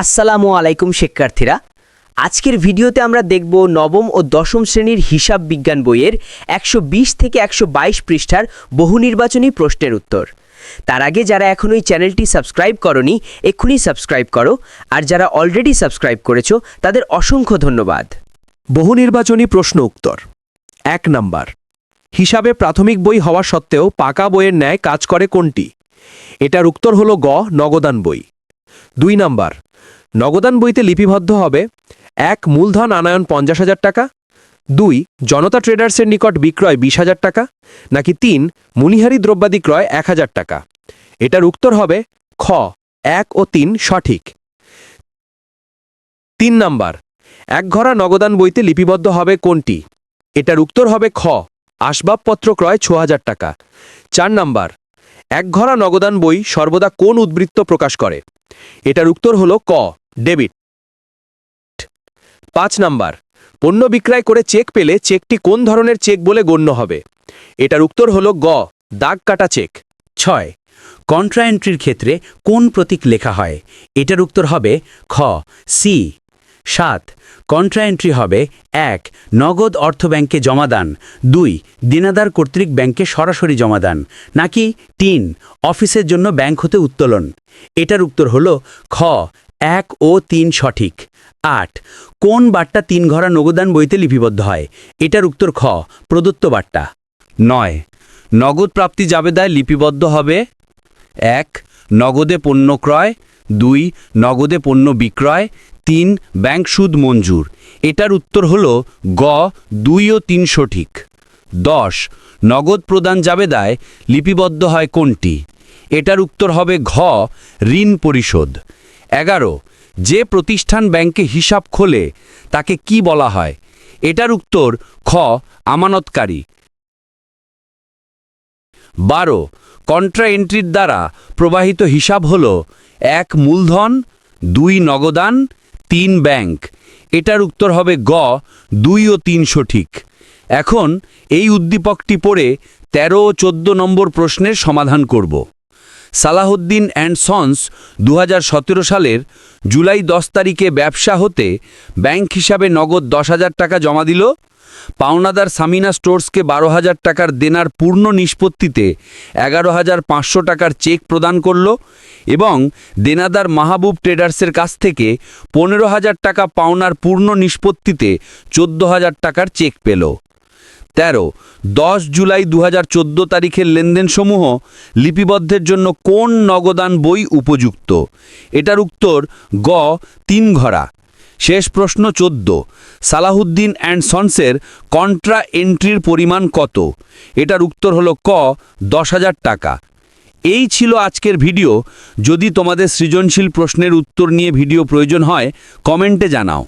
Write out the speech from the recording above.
আসসালামু আলাইকুম, শিক্ষার্থীরা। আজকের ভিডিওতে আমরা দেখব নবম ও দশম শ্রেণির হিসাব বিজ্ঞান বইয়ের একশো বিশ থেকে একশো বাইশ পৃষ্ঠার বহু নির্বাচনী প্রশ্নের উত্তর। তার আগে যারা এখনও এই চ্যানেলটি সাবস্ক্রাইব করনি, এক্ষুনি সাবস্ক্রাইব করো। আর যারা অলরেডি সাবস্ক্রাইব করেছ, তাদের অসংখ্য ধন্যবাদ। বহু নির্বাচনী প্রশ্ন উত্তর। এক নাম্বার, হিসাবে প্রাথমিক বই হওয়া সত্ত্বেও পাকা বইয়ের ন্যায় কাজ করে কোনটি? এটার উত্তর হল গ, নগদান বই। দুই নাম্বার, নগদান বইতে লিপিবদ্ধ হবে, এক, মূলধন আনায়ন পঞ্চাশ হাজার টাকা, দুই, জনতা ট্রেডার্সের নিকট বিক্রয় বিশ হাজার টাকা, নাকি তিন, মুনিহারি দ্রব্যাদি ক্রয় এক হাজার টাকা। এটার উত্তর হবে খ, এক ও তিন সঠিক। তিন নাম্বার, এক ঘরা নগদান বইতে লিপিবদ্ধ হবে কোনটি? এটার উত্তর হবে খ, আসবাবপত্র ক্রয় ছ হাজার টাকা। চার নাম্বার, এক ঘরা নগদান বই সর্বদা কোন উদ্বৃত্ত প্রকাশ করে? এটার উত্তর হল ক ডেবিট পাঁচ নাম্বার, পণ্য বিক্রয় করে চেক পেলে চেকটি কোন ধরনের চেক বলে গণ্য হবে? এটার উত্তর হল গ, দাগ কাটা চেক। ছয় কন্ট্রা এন্ট্রির ক্ষেত্রে কোন প্রতীক লেখা হয়? এটার উত্তর হবে খ সি সাত কন্ট্রা এন্ট্রি হবে এক, নগদ অর্থ ব্যাংকে জমাদান দুই, দিনাদার কর্তৃক ব্যাংকে সরাসরি জমাদান নাকি তিন, অফিসের জন্য ব্যাংক হতে উত্তোলন। এটার উত্তর হল খ, এক ও তিন সঠিক। আট, কোন বার্তা তিন ঘরা নগদান বইতে লিপিবদ্ধ হয়? এটার উত্তর খ, প্রদত্ত বার্তা। নয়, নগদ প্রাপ্তি জাবেদায় লিপিবদ্ধ হবে এক, নগদে পণ্য ক্রয়। দুই, নগদে পণ্য বিক্রয়। তিন, ব্যাংক সুদ মঞ্জুর। এটার উত্তর হল গ, দুই ও তিন সঠিক। দশ, নগদ প্রদান জাবেদায় লিপিবদ্ধ হয় কোনটি? এটার উত্তর হবে ঘ, ঋণ পরিশোধ। এগারো, যে প্রতিষ্ঠান ব্যাংকে হিসাব খোলে, তাকে কি বলা হয়? এটার উত্তর খ, আমানতকারী। বারো, কন্ট্রা এন্ট্রির দ্বারা প্রবাহিত হিসাব হল এক মূলধন, দুই নগদান তিন ব্যাংক। এটার উত্তর হবে গ, দুই ও তিন সঠিক। এখন এই উদ্দীপকটি পড়ে ১৩ ও চোদ্দ নম্বর প্রশ্নের সমাধান করব। সালাহুদ্দিন অ্যান্ড সন্স দু হাজার সতেরো সালের জুলাই দশ তারিখে ব্যবসা হতে ব্যাংক হিসাবে নগদ দশ হাজার টাকা জমা দিল। পাওনাদার সামিনা স্টোর্সকে বারো হাজার টাকার দেনার পূর্ণ নিষ্পত্তিতে এগারো হাজার পাঁচশো টাকার চেক প্রদান করল এবং দেনাদার মাহবুব ট্রেডার্সের কাছ থেকে পনেরো হাজার টাকা পাওনার পূর্ণ নিষ্পত্তিতে চোদ্দ হাজার টাকার চেক পেল। তেরো, দশ জুলাই দু হাজার চোদ্দ তারিখের লেনদেনসমূহ লিপিবদ্ধের জন্য কোন নগদান বই উপযুক্ত? এটার উত্তর, গ তিন ঘরা শেষ প্রশ্ন চোদ্দ, সালাহুদ্দিন অ্যান্ড সন্সের কন্ট্রা এন্ট্রির পরিমাণ কত? এটার উত্তর হলো ক দশ হাজার টাকা। এই ছিল আজকের ভিডিও। যদি তোমাদের সৃজনশীল প্রশ্নের উত্তর নিয়ে ভিডিও প্রয়োজন হয়, কমেন্টে জানাও।